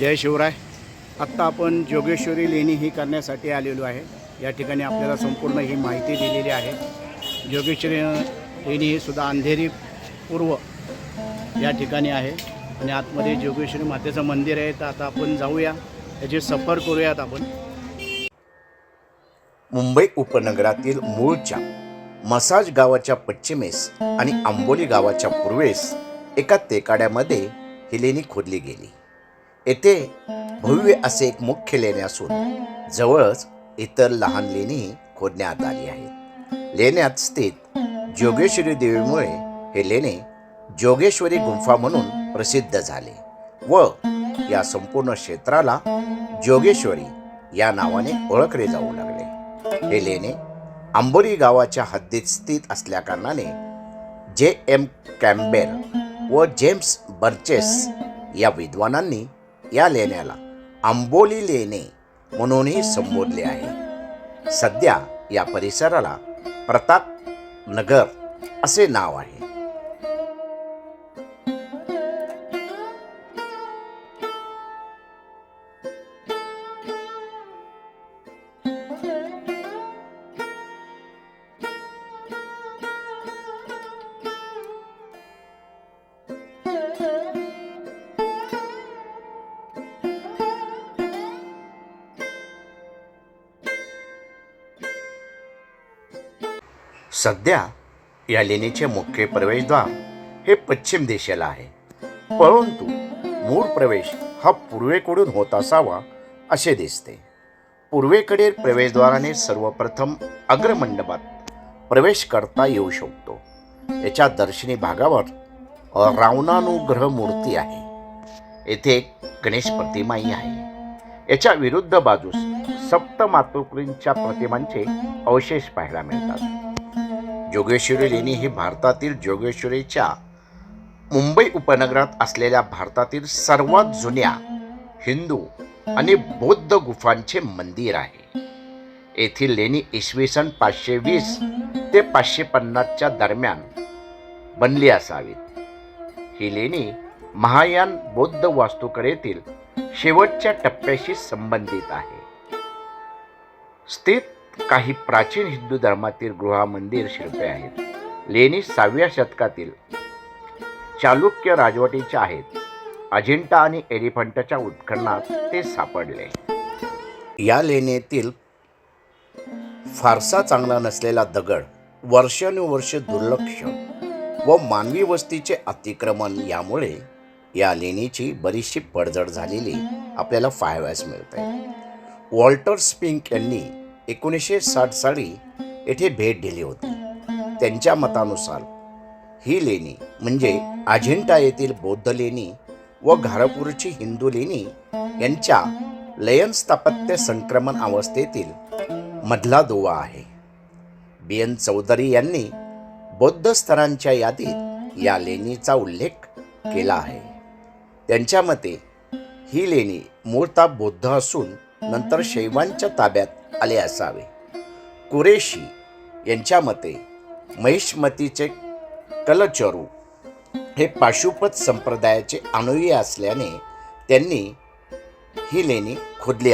जय शिवराय. आत्ता आपण जोगेश्वरी लेणी ही करण्यासाठी आलेलो आहे. या ठिकाणी आपल्याला संपूर्ण ही माहिती दिलेली आहे. जोगेश्वरी लेणी ही सुद्धा अंधेरी पूर्व या ठिकाणी आहे. आणि आतमध्ये जोगेश्वरी मातेचं मंदिर आहे. तर आता आपण जाऊया. त्याची सफर करूयात आपण. मुंबई उपनगरातील मूळच्या मसाज गावाच्या पश्चिमेस आणि आंबोली गावाच्या पूर्वेस एका तेकाड्यामध्ये ही लेणी खोदली गेली. येथे भव्य असे एक मुख्य लेणे असून जवळच इतर लहान लेणी खोदण्यात आली आहेत. लेण्यात स्थित जोगेश्वरी देवीमुळे हे लेणे जोगेश्वरी गुंफा म्हणून प्रसिद्ध झाले व या संपूर्ण क्षेत्राला जोगेश्वरी या नावाने ओळखले जाऊ लागले. हे लेणे आंबोरी गावाच्या हद्दीत स्थित असल्याकारणाने जे एम कॅम्बेल व जेम्स बर्चेस या विद्वानांनी या लेण्याला आंबोली लेणे म्हणूनही संबोधले आहे. सध्या या परिसराला प्रताप नगर असे नाव आहे. सध्या या लेणीचे मुख्य प्रवेशद्वार हे पश्चिम दिशेला आहे. परंतु मूळ प्रवेश हा पूर्वेकडून होत असावा असे दिसते. पूर्वेकडील प्रवेशद्वाराने सर्वप्रथम अग्रमंडपात प्रवेश करता येऊ शकतो. याच्या दर्शनी भागावर रावणानुग्रह मूर्ती आहे. येथे एक गणेश प्रतिमाही आहे. याच्या विरुद्ध बाजूस सप्त मातोश्रींच्या प्रतिमांचे अवशेष पाहायला मिळतात. जोगेश्वरी लेणी ही भारतातील जोगेश्वरीच्या मुंबई उपनगरात असलेल्या भारतातील सर्वात जुन्या हिंदू आणि बौद्ध गुफांचे मंदिर आहे. येथील लेणी इसवी सन पाचशे वीस ते पाचशे पन्नासच्या दरम्यान बनली असावीत. ही लेणी महायान बौद्ध वास्तुकलेतील शेवटच्या टप्प्याशी संबंधित आहे. स्थित काही प्राचीन हिंदू धर्मातील गृहा मंदिर शिल्पे आहेत. लेणी सहाव्या शतकातील चालुक्य राजवटीच्या आहेत. अजिंठा आणि एलिफंटाच्या उत्खननात ते सापडले. या लेणीतील फारसा चांगला नसलेला दगड वर्षानुवर्ष दुर्लक्ष व मानवी वस्तीचे अतिक्रमण यामुळे या लेणीची बरीचशी पडझड झालेली आपल्याला पाहाव्यास मिळते. वॉल्टर स्पिंक यांनी एकोणीसशे साठ साली येथे भेट दिली होती. त्यांच्या मतानुसार ही लेणी म्हणजे अजिंठा येथील बौद्ध लेणी व घारपूरची हिंदू लेणी यांच्या लयन स्थापत्य संक्रमण अवस्थेतील मधला दुवा आहे. बी. एन. चौधरी यांनी बौद्ध स्तरांच्या यादीत या लेणीचा उल्लेख केला आहे. त्यांच्या मते ही लेणी मूळतः बौद्ध असून नंतर शैवांच्या ताब्यात आले असावे. कुरेशी यांच्या मते महिष्मतीचे कलचरू हे पाशुपत संप्रदायाचे अनुयी असल्याने त्यांनी ही लेणी खोदली